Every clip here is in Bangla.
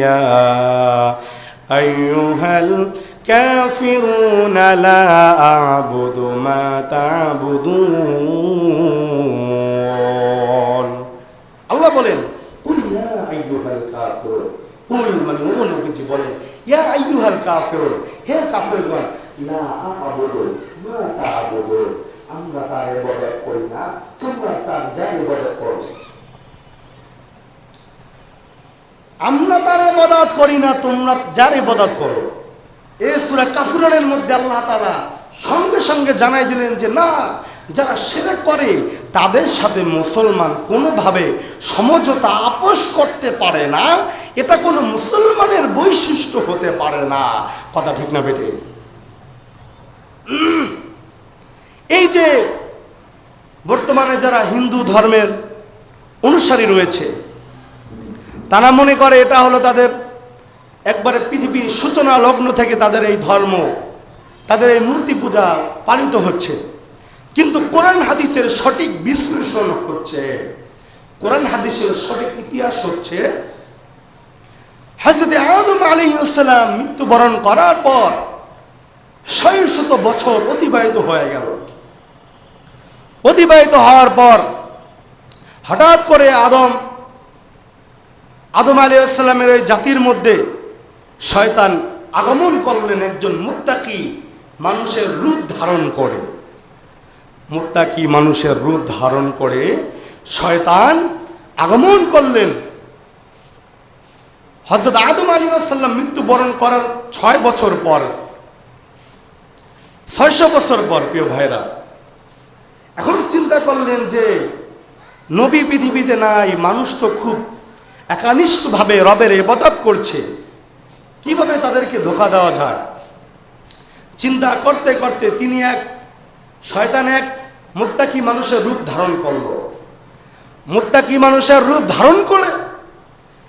ইয়া আইয়ুহাল কাফিরুন লা আ'বুদু মা তা'বুদুন আল্লাহ বলেন, কুল ইয়া আইয়ুহাল কাফিরুন। কুল মানে ও নবীজি বলেন, ইয়া আইয়ুহাল কাফিরুন। হে কাফিরগণ, লা আ'বুদু মা তা'বুদুন। আমরা তার ইবাদত করি না, তোমরা তার যার ইবাদত করো। আমরা তার ইবাদত করি না, তোমরা যার ইবাদত করো। এই সুরা কাফিরুনের মধ্যে আল্লাহ তারা সঙ্গে সঙ্গে জানাই দিলেন যে, না, যারা সেরেক করে, তাদের সাথে মুসলমান কোনোভাবে সমঝোতা আপোষ করতে পারে না। এটা কোনো মুসলমানের বৈশিষ্ট্য হতে পারে না। কথা ঠিক না বেটে এই যে বর্তমানে যারা হিন্দু ধর্মের অনুসারী রয়েছে তারা মনে করে এটা হলো তাদের একবারে পৃথিবীর সূচনা লগ্ন থেকে তাদের এই ধর্ম, তাদের এই মূর্তি পূজা পালিত হচ্ছে। কিন্তু কোরআন হাদিসের সঠিক বিশ্লেষণ হচ্ছে, কোরআন হাদিসের সঠিক ইতিহাস হচ্ছে হাজরত আদম আলী ইসলাম মৃত্যুবরণ করার পর ছয় শত বছর অতিবাহিত হয়ে গেল। অতিবাহিত হওয়ার পর হঠাৎ করে আদম আদম আলী আসসালামের ওই জাতির মধ্যে শয়তান আগমন করলেন একজন মুত্তাকি মানুষের রূপ ধারণ করে। মুত্তাকি মানুষের রূপ ধারণ করে শয়তান আগমন করলেন। হজরত আদম আলী আসাল্লাম মৃত্যুবরণ করার ছয় বছর পর, ছয়শো বছর পর, প্রিয় ভাইরা এখন চিন্তা করলেন যে নবী পৃথিবীতে নাই, মানুষ তো খুব একানিষ্ঠভাবে রবের এবাদত করছে। কীভাবে তাদেরকে ধোকা দেওয়া যায়? চিন্তা করতে করতে তিনি এক, শয়তান এক মুত্তাকি মানুষের রূপ ধারণ করল। মুত্তাকি মানুষের রূপ ধারণ করে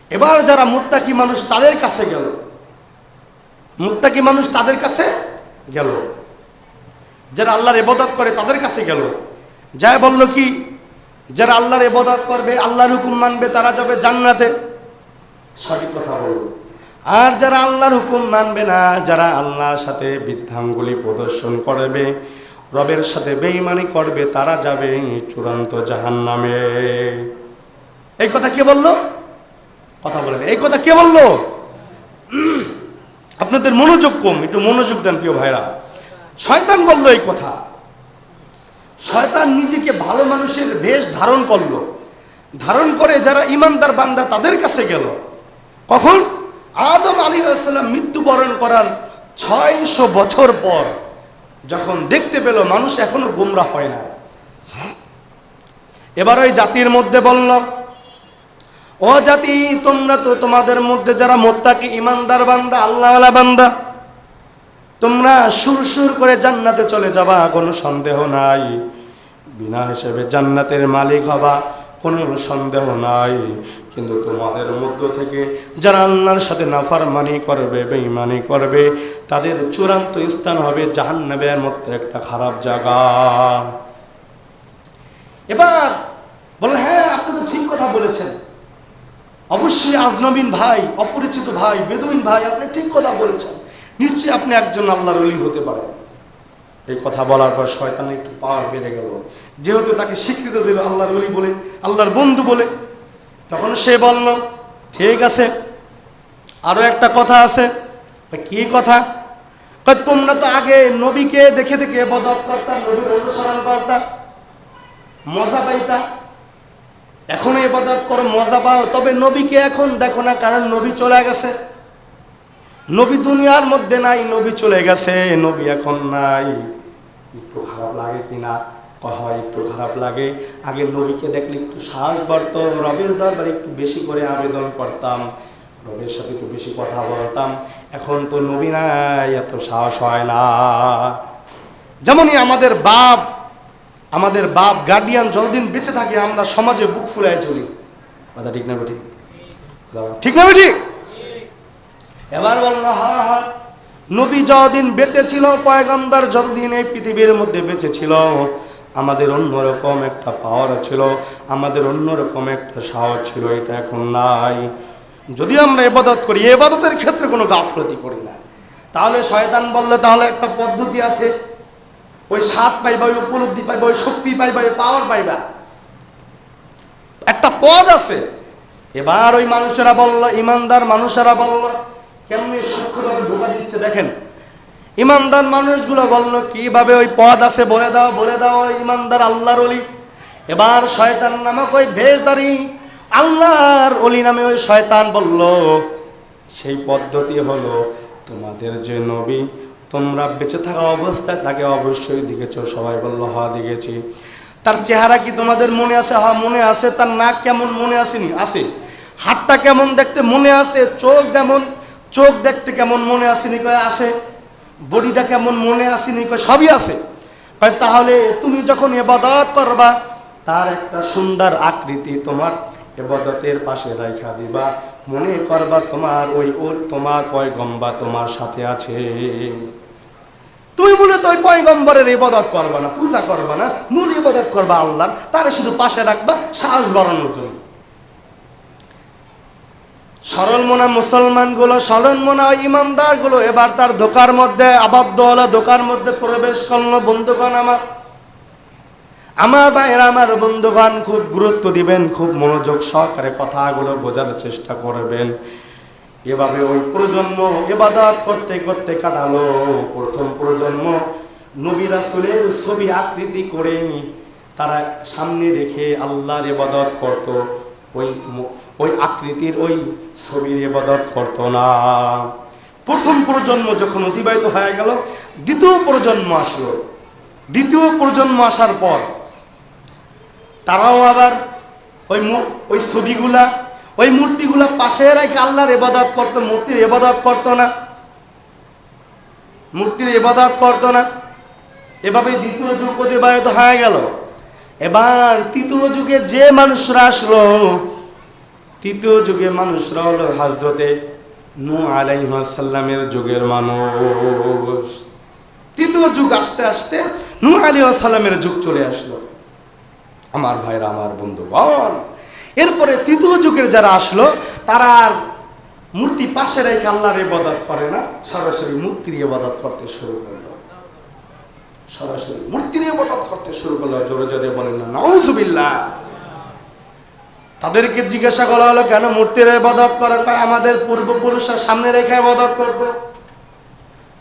এবার যারা মুত্তাকি মানুষ তাদের কাছে গেল। মুত্তাকি মানুষ তাদের কাছে গেল। যারা আল্লাহর এবাদত করে তাদের কাছে গেল। যায় বলল কি যারা আল্লাহর এবাদত করবে, আল্লাহর হুকুম মানবে, তারা যাবে জান্নাতে। সঠিক কথা বলল আর যারা আল্লাহর হুকুম মানবে না, যারা আল্লাহর সাথে বৃদ্ধাঙ্গুলি প্রদর্শন করবে, রবের সাথে বেঈমানি করবে, তারা যাবে চূড়ান্ত জাহান্নামে। এই কথা কে বলল? কথা বলেন। এই কথা কে বলল? আপনাদের মনোযোগ কম, একটু মনোযোগ দেন প্রিয় ভাইরা। শয়তান বলল এই কথা। শয়তান নিজেকে ভালো মানুষের বেশ ধারণ করল। ধারণ করে যারা ইমানদার বান্দা তাদের কাছে গেল। কখন? আদম আলী আসসালাম মৃত্যুবরণ করার ছয়শো বছর পর যখন দেখতে পেল মানুষ এখনও গুমরা হয় না। এবার ওই জাতির মধ্যে বলল, ও জাতি, তোমরা তো তোমাদের মধ্যে যারা মোত্তাকি, ইমানদার বান্দা, আল্লাহওয়ালা বান্দা তোমরা সুর সুর করে জান্নাতে চলে যাবা, কোনো সন্দেহ নাই। বিনা হিসেবে জান্নাতের মালিক হবা, কোনো সন্দেহ নাই। কিন্তু তোমাদের মধ্য থেকে যারা আল্লাহর সাথে নাফারমানি করবে, বেঈমানি করবে, তাদের চূড়ান্ত স্থান হবে জাহান্নাবের মধ্যে একটা খারাপ জায়গা। এবার বলে হ্যাঁ আপনি তো ঠিক কথা বলেছেন। অবশ্যই আজনবিন ভাই, অপরিচিত ভাই, বেদুইন ভাই, আপনি ঠিক কথা বলেছেন। নিশ্চয়ই আপনি একজন আল্লাহর অলি হতে পারেন। এই কথা বলার পর শয়তানের একটু পাওয়ার বেড়ে গেল। যেহেতু তাকে স্বীকৃত দিল আল্লাহর অলি বলে, আল্লাহর বন্ধু বলে, তখন সে বলল, ঠিক আছে, আরও একটা কথা আছে। কি কথা? তোমরা তো আগে নবীকে দেখে দেখে বদত করতা নবীর অনুসরণ করতা, মজা পাইতা। এখন এবাদত করো, মজা পাও। তবে নবীকে এখন দেখো না, কারণ নবী চলে গেছে। নবী দুনিয়ার মধ্যে নাই, নবী চলে গেছে, নবী এখন নাই। একটু খারাপ লাগে কিনা? হয়, একটু খারাপ লাগে। আগে নবীকে দেখলে একটু সাহস বাড়ত, রবের দরবারে একটু বেশি করে আবেদন করতাম, রবের সাথে একটু বেশি কথা বলতাম। এখন তো নবী নাই, এত সাহস হয় না। যেমনই আমাদের বাপ আমাদের বাপ গার্ডিয়ান যতদিন বেঁচে থাকে, আমরা সমাজে বুক ফুলায় চলি। কথা ঠিক না ঠিক ঠিক না ঠিক এবার বলল হা হা। নবী যতদিন বেঁচে ছিল, পয়গম্বর যতদিন এই পৃথিবীর মধ্যে বেঁচে ছিল, আমাদের অন্যরকম একটা পাওয়ার ছিল, আমাদের অন্যরকম একটা সাহস ছিল, এটা এখন নাই। যদি আমরা এবাদত করি এবাদতের ক্ষেত্রে কোনো গাফলতি করি না। তাহলে শয়তান বললে, তাহলে একটা পদ্ধতি আছে। ওই স্বাদ পাইবা, ওই উপলব্ধি পাইবা, ওই শক্তি পাইবা, ওই পাওয়ার পাইবা। একটা পদ আছে। এবার ওই মানুষেরা বলল, ইমানদার মানুষেরা বলল কেমনি সূক্ষ্মভাবে ধোকা দিচ্ছে দেখেন। ইমানদার মানুষগুলো বলল, কীভাবে ওই পদ আছে? বলে দাও বলে দাও ইমানদার আল্লাহর অলি এবার শয়তান নামক ওই ভেষদারি আল্লাহর অলি নামে ওই শয়তান বলল, সেই পদ্ধতি হলো তোমাদের যে নবী, তোমরা বেঁচে থাকা অবস্থায় তাকে অবশ্যই দেখেছ। সবাই বলল হা দেখেছি। তার চেহারা কি তোমাদের মনে আছে? হ্যাঁ মনে আছে। তার নাক কেমন? মনে আসেনি? আছে হাতটা কেমন দেখতে? মনে আছে। চোখ যেমন চোখ দেখতে কেমন মনে আসেনি কয় আসে। বডিটা কেমন মনে আসেনি কয় সবই আছে। তাহলে তুমি যখন এবাদত করবা, তার একটা সুন্দর আকৃতি তোমার এবাদতের পাশে রাখা দিবা। মনে করবা তোমার ওই ও, তোমার পয়গম্বা তোমার সাথে আছে। তুমি মূলত ওই পয়গম্বরের ইবাদত করবা না, পূজা করবা না, মূল ইবাদত করবা আল্লাহর। তারে শুধু পাশে রাখবা, সাহস বাড়ানোর জন্য। সরল মনা মুসলমানগুলো সরল মনা ইমানদারগুলো এবার তার দোকার মধ্যে আবদ্ধ হলো দোকার মধ্যে প্রবেশ করল। বন্ধুগণ আমার আমার ভাইয়েরা, আমার বন্ধুগণ, খুব গুরুত্ব দিবেন, খুব মনোযোগ সহকারে কথাগুলো বোঝার চেষ্টা করবেন। এভাবে ওই প্রজন্ম এবাদত করতে করতে কাটালো। প্রথম প্রজন্ম নবী রাসূলের ছবি আকৃতি করে তারা সামনে রেখে আল্লাহর এবাদত করত। ওই ওই আকৃতির ওই ছবির এবাদত করত না। প্রথম প্রজন্ম যখন অতিবাহিত হয়ে গেল, দ্বিতীয় প্রজন্ম আসলো। দ্বিতীয় প্রজন্ম আসার পর তারাও আবার ওই ওই ছবিগুলা, ওই মূর্তিগুলা পাশে রেখে আল্লাহর এবাদত করতো, মূর্তির এবাদত করতো না। মূর্তির এবাদত করতো না। এভাবে দ্বিতীয় যুগ অতিবাহিত হয়ে গেল। এবার তৃতীয় যুগে যে মানুষরা আসলো তৃতীয় যুগে মানুষরা হলো হাজরতে নু আলাইসাল্লামের যুগের মানুষ। তৃতীয় যুগ আসতে আসতে নু আলী সাল্লামের যুগ চলে আসলো। আমার ভাইরা আমার বন্ধুগণ, এরপরে তৃতীয় যুগের যারা আসলো, তারা আর মূর্তি পাশে রেখে আল্লাহর ইবাদত করে না, সরাসরি মূর্তির ইবাদত করতে শুরু করল। সরাসরি মূর্তির ইবাদত করতে শুরু করল, জোরে জোরে বলেন না, নাউজুবিল্লাহ। তাদেরকে জিজ্ঞাসা করা হলো, কেন মূর্তির ইবাদত করে? কয়, আমাদের পূর্বপুরুষরা সামনে রেখে ইবাদত করতো।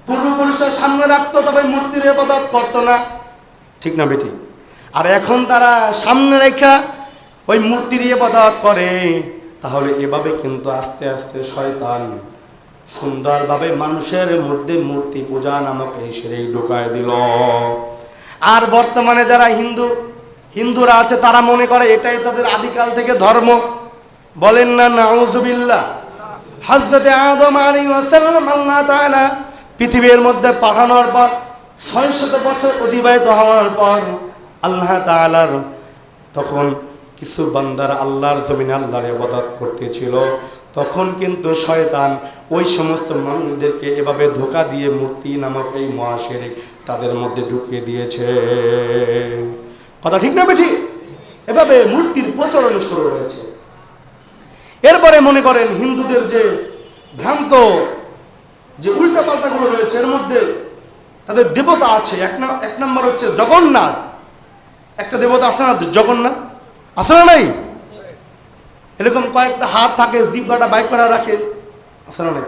পূর্বপুরুষরা সামনে রাখতো, তবে মূর্তির ইবাদত করতো না। ঠিক না বেঠিক আর এখন তারা সামনে রেখা ওই মূর্তির ইবাদত করে। তাহলে এভাবে কিন্তু আস্তে আস্তে শয়তান সুন্দরভাবে মানুষের মধ্যে মূর্তি পূজা নামক এই সেরেই ঢুকায় দিল। আর বর্তমানে যারা হিন্দু হিন্দুরা আছে, তারা মনে করে এটাই তাদের আদিকাল থেকে ধর্ম। বলেন না, নাউজুবিল্লাহ। হজরতে আদম আলী ওয়াসাল্লাম আল্লাহ তাআলা পৃথিবীর মধ্যে পাঠানোর পর, ছয় শত বছর অতিবাহিত হওয়ার পর, আল্লাহ তাআলার তখন কিছু বান্দার আল্লাহর জমিনে আল্লাহর ইবাদত করতেছিল। তখন কিন্তু শয়তান ওই সমস্ত মানুষদেরকে এভাবে ধোকা দিয়ে মূর্তি নামক এই মহাশেরে তাদের মধ্যে ঢুকিয়ে দিয়েছে। কথা ঠিক না বেঠি? এভাবে মূর্তির প্রচলন শুরু হয়েছে। এরপরে মনে করেন হিন্দুদের যে ভ্রান্ত যে উল্টা পাল্টাগুলো রয়েছে, এর মধ্যে তাদের দেবতা আছে। এক না এক নম্বর হচ্ছে জগন্নাথ। একটা দেবতা আছে না, জগন্নাথ? আছে না নাই? এরকম কয়েকটা হাত থাকে জিব্বাটা বাইক করা রাখে। আছে না নাই?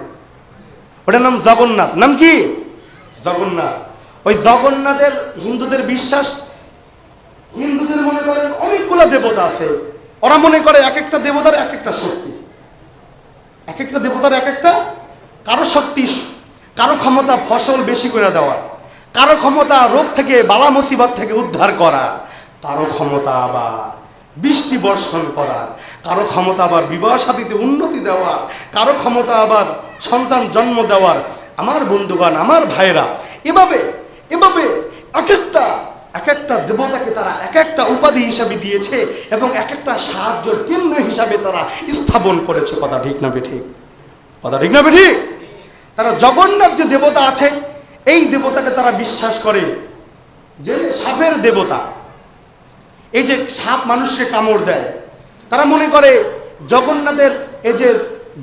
ওটার নাম জগন্নাথ। নাম কি? জগন্নাথ। ওই জগন্নাথের হিন্দুদের বিশ্বাস হিন্দুদের মনে করেন অনেকগুলো দেবতা আছে। ওরা মনে করে এক একটা দেবতার এক একটা শক্তি। এক একটা দেবতার এক একটা কারও শক্তি, কারও ক্ষমতা ফসল বেশি করে দেওয়ার কারও ক্ষমতা রোগ থেকে, বালা মুসিবত থেকে উদ্ধার করা, কারও ক্ষমতা আবার বৃষ্টি বর্ষণ করার কারও ক্ষমতা আবার বিবাহ সাথীতে উন্নতি দেওয়ার কারও ক্ষমতা আবার সন্তান জন্ম দেওয়ার। আমার বন্ধুগণ, আমার ভাইরা এভাবে এভাবে এক একটা এক একটা দেবতাকে তারা এক একটা উপাধি হিসাবে দিয়েছে এবং এক একটা সাহায্য কেন্দ্র হিসাবে তারা স্থাপন করেছে। কথা ঠিক না ঠিক কথা ঠিক না ঠিক তারা জগন্নাথ যে দেবতা আছে, এই দেবতাকে তারা বিশ্বাস করে যে সাপের দেবতা। এই যে সাপ মানুষকে কামড় দেয়, তারা মনে করে জগন্নাথের এই যে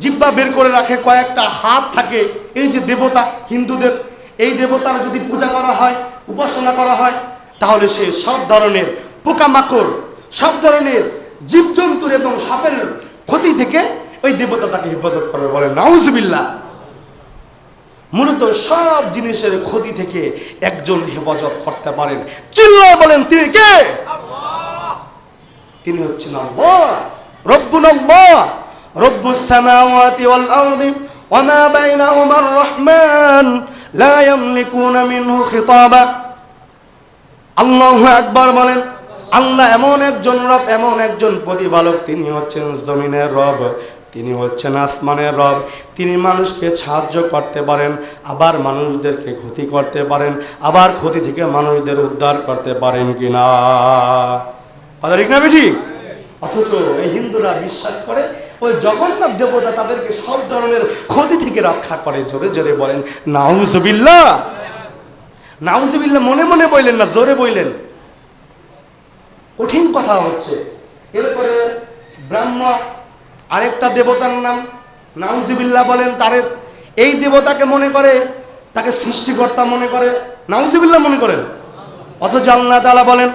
জিব্বা বের করে রাখে, কয়েকটা হাত থাকে, এই যে দেবতা হিন্দুদের, এই দেবতার যদি পূজা করা হয়, উপাসনা করা হয় তাহলে সে সব ধরনের পোকামাকড়, সব ধরনের জীবজন্তুর এবং সাপের ক্ষতি থেকে ওই দেবতা তাকে হেফাজত করবে বলে নাউজবিল্লা মূলত সব জিনিসের ক্ষতি থেকে একজন হেফাজত করতে পারেন। চিল্লা বলেন, তিনি কে? তিনি হচ্ছেন আল্লাহ। রব্বুন আল্লাহ। ওয়াল আরদি ওয়ামা বাইনাহুমা আর-রহমান লা ইয়ামলিকুনা মিনহু খিতাবা। আল্লাহু একবার বলেন, আল্লাহ এমন একজন রব, এমন একজন প্রতিপালক। তিনি হচ্ছেন জমিনের রব, তিনি হচ্ছেন আসমানের রব। তিনি মানুষকে সাহায্য করতে পারেন, আবার মানুষদেরকে ক্ষতি করতে পারেন, আবার ক্ষতি থেকে মানুষদের উদ্ধার করতে পারেন কিনা? না বেঠি? অথচ এই হিন্দুরা বিশ্বাস করে, ওই জগন্নাথ দেবতা তাদেরকে সব ধরনের ক্ষতি থেকে রক্ষা করে, জোরে জোরে বলেন, নাউজুবিল্লাহ। নাউজুবিল্লাহ মনে মনে বললেন না জোরে বললেন কঠিন কথা হচ্ছে এরপরে ব্রাহ্ম আরেকটা দেবতার নাম নাউজুবিল্লাহ বলেন তারে এই দেবতাকে মনে করে তাকে সৃষ্টিকর্তা মনে করে নাউজুবিল্লাহ মনে করেন অথচ আল্লাহ তাআলা বলেন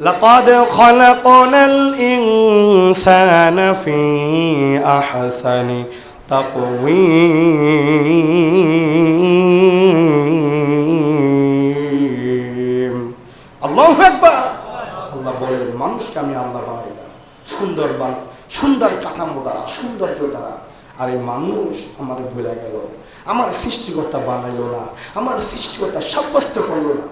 لقد خلقنا الإنسان في أحسن تقويم আল্লাহ একবার আল্লাহ বলেন, মানুষকে আমি আল্লাহ বানাইলাম সুন্দর বান, সুন্দর কাঠামো দ্বারা, সৌন্দর্য দ্বারা। আর এই মানুষ আমার ভুলে গেল। আমার সৃষ্টিকর্তা বানাইলো না। আমার সৃষ্টিকর্তা সাব্যস্ত করল না।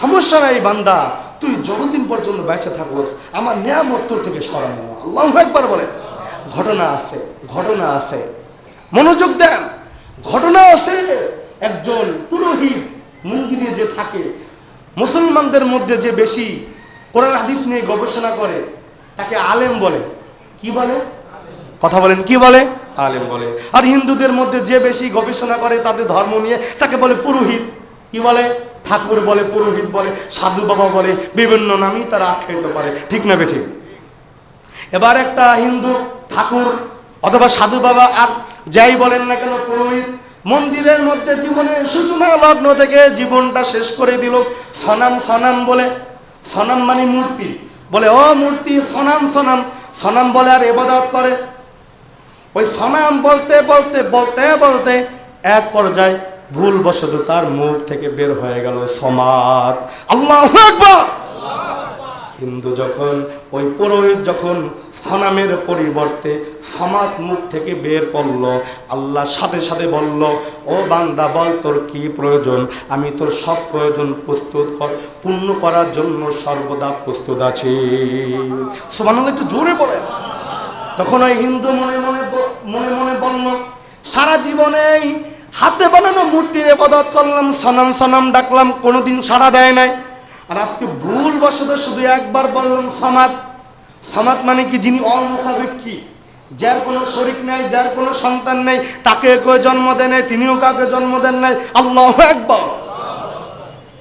সমস্যা নাই বান্দা, তুই যতদিন পর্যন্ত বেঁচে থাকোস, আমার নিয়ামত তোর থেকে সরানো আল্লাহ একবার বলে ঘটনা আছে ঘটনা আছে। মনোযোগ দেন। ঘটনা আছে। একজন পুরোহিত মন্দিরে যে থাকে মুসলমানদের মধ্যে যে বেশি কোরআন হাদিস নিয়ে গবেষণা করে, তাকে আলেম বলে। কি বলে? কথা বলেন, কি বলে? আলেম বলে। আর হিন্দুদের মধ্যে যে বেশি গবেষণা করে, তাদের ধর্ম নিয়ে তাকে বলে পুরোহিত। কি বলে? ঠাকুর বলে, পুরোহিত বলে, সাধু বাবা বলে, বিভিন্ন নামই তারা আখ্যায়িত করে। ঠিক না বেঠিক এবার একটা হিন্দু ঠাকুর অথবা সাধু বাবা আর যাই বলেন না কেন, পুরোহিত মন্দিরের মধ্যে জীবনের সূচনা লগ্ন থেকে জীবনটা শেষ করে দিল। সনাম সনাম বলে, সনাম মানে মূর্তি। বলে, ও মূর্তি, সনাম সনাম। সনাম বলে, আর এবাদত করে। ওই সনাম বলতে বলতে বলতে বলতে এক পর্যায়ে ভুলবশত তার মুখ থেকে বের হয়ে গেল সমাজ আল্লাহ আকবার! হিন্দু যখন, ওই পুরোহিত যখন সনামের পরিবর্তে সমাজ মুখ থেকে বের করল আল্লাহ সাথে সাথে বলল, ও বান্দা, বল তোর কি প্রয়োজন? আমি তোর সব প্রয়োজন প্রস্তুত কর, পূর্ণ করার জন্য সর্বদা প্রস্তুত আছি। সমান একটু জোরে বলে তখন ওই হিন্দু মনে মনে মনে মনে বলল, সারা জীবনেই হাতে বানানো মূর্তির এবাদত করলাম, সনাম সনাম ডাকলাম, কোনোদিন সাড়া দেয় নাই। আর আজকে ভুল বসত শুধু একবার বললাম সমাজ সমাজ মানে কি? যিনি অমুখাপেক্ষী। যার কোনো শরিক নাই, যার কোনো সন্তান নেই, তাকে কেউ জন্ম দেয় নাই, তিনিও কাউকে জন্ম দেন নাই। আল্লাহ একবার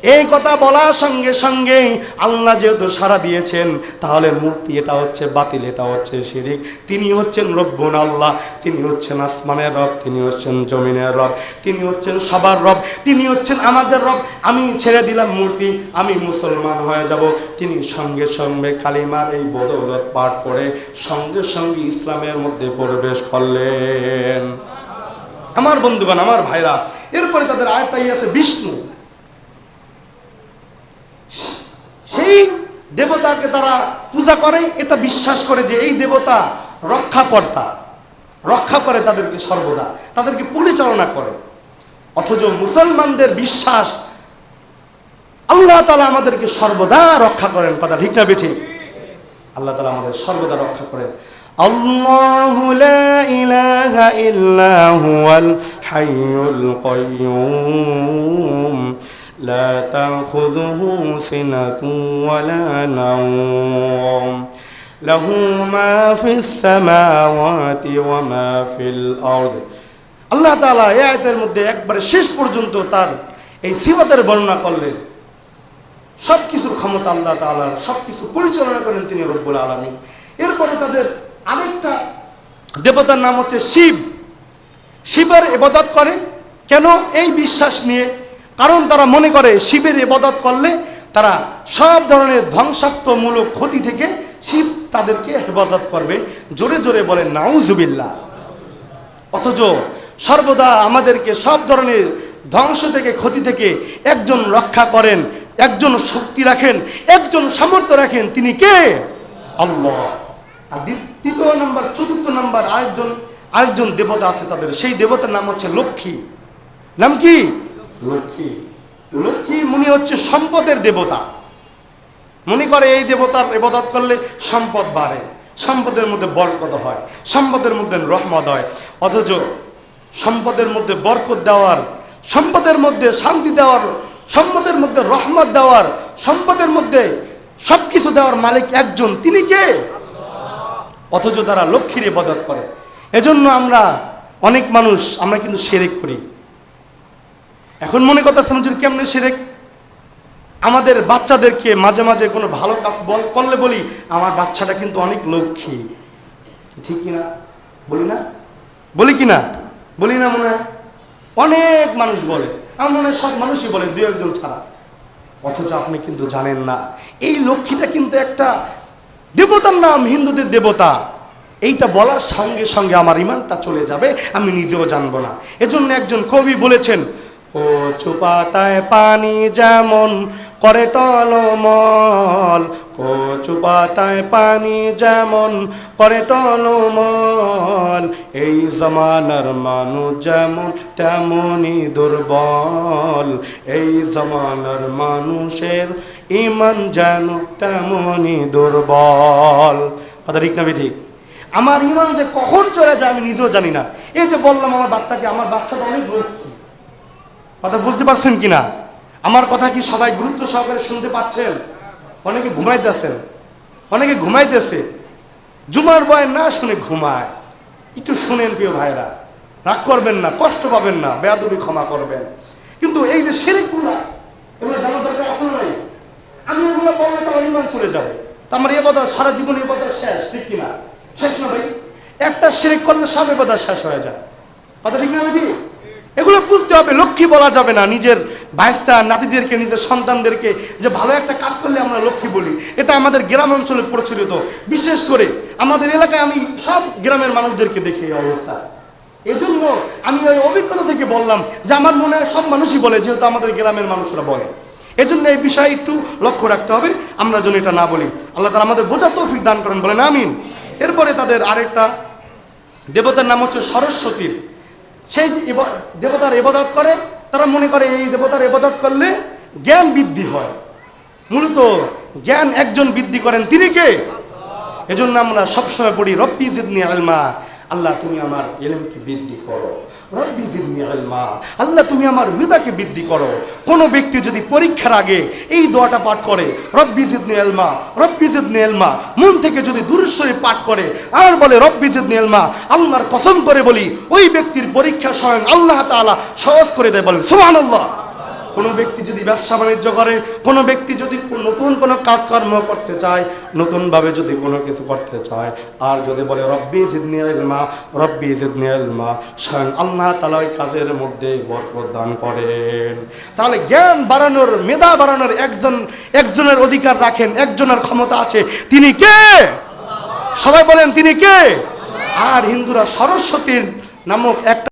এই কথা বলার সঙ্গে সঙ্গে আল্লাহ যেহেতু সারা দিয়েছেন, তাহলে মূর্তি এটা হচ্ছে, বাতিল এটা হচ্ছে শিরিক। তিনি হচ্ছেন রব্বুন আল্লাহ, তিনি হচ্ছেন আসমানের রব, তিনি হচ্ছেন জমিনের রব, তিনি হচ্ছেন সবার রব, তিনি হচ্ছেন আমাদের রব। আমি ছেড়ে দিলাম মূর্তি, আমি মুসলমান হয়ে যাব। তিনি সঙ্গে সঙ্গে কালিমার এই বদৌলত পাঠ করে সঙ্গে সঙ্গে ইসলামের মধ্যে প্রবেশ করলেন। আমার বন্ধুগণ, আমার ভাইরা, এরপরে তাদের আয়টাই আছে বিষ্ণু। সেই দেবতাকে তারা পূজা করে, এটা বিশ্বাস করে যে এই দেবতা রক্ষাকর্তা। রক্ষা করে তাদেরকে সর্বদা, তাদেরকে পরিচালনা করে। অথচ মুসলমানদের বিশ্বাস, আল্লাহ তালা আমাদেরকে সর্বদা রক্ষা করেন, কথা ঠিক না বেঠিক? আল্লাহ তালা আমাদের সর্বদা রক্ষা করেন। আল্লাহ লা ইলাহা ইল্লা হুয়াল হাইয়ুল কাইয়ুম। لا تأخذه سنة ولا نوم له ما في السماوات وما في الأرض আল্লাহ তাআলা এই আয়াতের মধ্যে একবারে শেষ পর্যন্ত তার এই সিবাতের বর্ণনা করলেন সব কিছুর ক্ষমতা আল্লাহ তাআলার সব কিছু পরিচালনা করেন তিনি রব্বুল আলমী এরপরে তাদের আরেকটা দেবতার নাম হচ্ছে শিব শিবের ইবাদত করে কেন এই বিশ্বাস নিয়ে কারণ তারা মনে করে শিবের ইবাদত করলে তারা সব ধরনের ধ্বংসাত্মমূলক ক্ষতি থেকে শিব তাদেরকে হেফাজত করবে। জোরে জোরে বলে নাউজুবিল্লাহ। অথচ সর্বদা আমাদেরকে সব ধরনের ধ্বংস থেকে, ক্ষতি থেকে একজন রক্ষা করেন, একজন শক্তি রাখেন, একজন সামর্থ্য রাখেন। তিনি কে? আল্লাহ। আর তৃতীয় নাম্বার, চতুর্থ নাম্বার, আরেকজন আরেকজন দেবতা আছে তাদের। সেই দেবতার নাম হচ্ছে লক্ষ্মী। নাম কি? লক্ষ্মী। লক্ষ্মী মুনি হচ্ছে সম্পদের দেবতা। মনে করে এই দেবতার ইবাদত করলে সম্পদ বাড়ে, সম্পদের মধ্যে বরকত হয়, সম্পদের মধ্যে রহমত হয়। অথচ সম্পদের মধ্যে বরকত দেওয়ার, সম্পদের মধ্যে শান্তি দেওয়ার, সম্পদের মধ্যে রহমত দেওয়ার, সম্পদের মধ্যে সব কিছু দেওয়ার মালিক একজন। তিনি কে? অথচ তারা লক্ষ্মীর ইবাদত করে। এজন্য আমরা অনেক মানুষ, আমরা কিন্তু সেরেক করি। এখন মনে করতেছেন, হুজুর, কেমনে সেরেক? আমাদের বাচ্চাদেরকে মাঝে মাঝে কোনো ভালো কাজ বল, করলে বলি, আমার বাচ্চাটা কিন্তু অনেক লক্ষ্মী। ঠিক কিনা? বলি না? বলি কি না বলি না মনে হয়? অনেক মানুষ বলে। আমার মনে হয় সব মানুষই বলে দু একজন ছাড়া। অথচ আপনি কিন্তু জানেন না। এই লক্ষ্মীটা কিন্তু একটা দেবতার নাম, হিন্দুদের দেবতা। এইটা বলার সঙ্গে সঙ্গে আমার ইমানটা চলে যাবে, আমি নিজেও জানব না। এজন্য একজন কবি বলেছেন ও চুপাতায় পানি যেমন করে টলমল, কচু পাতায় পানি যেমন করে টলমল, এই জমানার মানুষ যেমন তেমনই দুর্বল, এই জমানার মানুষের ইমান যেন তেমনই দুর্বল। কথা ঠিক না ঠিক? আমার ইমান যে কখন চলে যায় আমি নিজেও জানি না। এই যে বললাম আমার বাচ্চাকে, আমার বাচ্চাটা অনেক লক্ষ্মী কথা বুঝতে পারছেন কি না আমার কথা কি সবাই গুরুত্ব সহকারে শুনতে পাচ্ছেন? অনেকে ঘুমাইতেছেন, অনেকে ঘুমাইতেছে। জুমার বয় না শুনে ঘুমায়। একটু শুনেন প্রিয় ভাইরা রাগ করবেন না, কষ্ট পাবেন না, বেয়াদবি ক্ষমা করবেন। কিন্তু এই যে সেরেকগুলা এগুলো জানা দরকার না নাই? আমি এগুলো বললে তো ইমান চলে যাবে। তা আমার এ কথা সারা জীবন এ কথা শেষ, ঠিক কিনা? শেষ না ভাই? একটা সেরেক করলে সব এ কথা শেষ হয়ে যায়। কথা ঠিক না ভাই? এগুলো বুঝতে হবে, লক্ষ্মী বলা যাবে না নিজের ভাইস্তা নাতিদেরকে, নিজের সন্তানদেরকে যে ভালো একটা কাজ করলে আমরা লক্ষ্মী বলি। এটা আমাদের গ্রাম অঞ্চলে প্রচলিত। বিশেষ করে আমাদের এলাকায় আমি সব গ্রামের মানুষদেরকে দেখি এই অবস্থা। এজন্য আমি ওই অভিজ্ঞতা থেকে বললাম যে আমার মনে হয় সব মানুষই বলে, যেহেতু আমাদের গ্রামের মানুষরা বলে। এজন্য এই বিষয়ে একটু লক্ষ্য রাখতে হবে, আমরা যেন এটা না বলি। আল্লাহ তালা আমাদের বোঝা তৌফিক দান করেন, বলেন আমিন। এরপরে তাদের আরেকটা দেবতার নাম হচ্ছে সরস্বতীর সেই দেবতার এবাদত করে। তারা মনে করে এই দেবতার এবাদত করলে জ্ঞান বৃদ্ধি হয়। মূলত জ্ঞান একজন বৃদ্ধি করেন। তিনি কে? এজন্য আমরা সবসময় পড়ি, রব্বি জিদনি আলমা, আল্লাহ তুমি আমার এলেমকে বৃদ্ধি করো। রব্বি জিদনি ইলমা। আল্লাহ, তুমি আমার মেধাকে বৃদ্ধি করো। কোনো ব্যক্তি যদি পরীক্ষার আগে এই দোয়াটা পাঠ করে, রব্বি জিদনি ইলমা, রব্বি জিদনি ইলমা, মন থেকে যদি দূরেশ্বরী পাঠ করে, আর বলে রব্বি জিদনি ইলমা, আল্লাহর কসম করে বলি, ওই ব্যক্তির পরীক্ষা স্বয়ং আল্লাহ তাআলা সহজ করে দেয় বলেন, সুবহানাল্লাহ। কোনো ব্যক্তি যদি ব্যবসা বাণিজ্য করে, কোনো ব্যক্তি যদি নতুন কোনো কাজকর্ম করতে চায়, নতুনভাবে যদি কোনো কিছু করতে চায়, আর যদি বলে, রব্বি জিদনি ইলমা, রব্বি জিদনি ইলমা স্বয়ং আল্লাহ তাআলা ওই কাজের মধ্যে বরকত দান করেন। তাহলে জ্ঞান বাড়ানোর, মেধা বাড়ানোর একজন, একজনের অধিকার রাখেন, একজনের ক্ষমতা আছে। তিনি কে? সবাই বলেন, তিনি কে? আর হিন্দুরা সরস্বতীর নামক একটা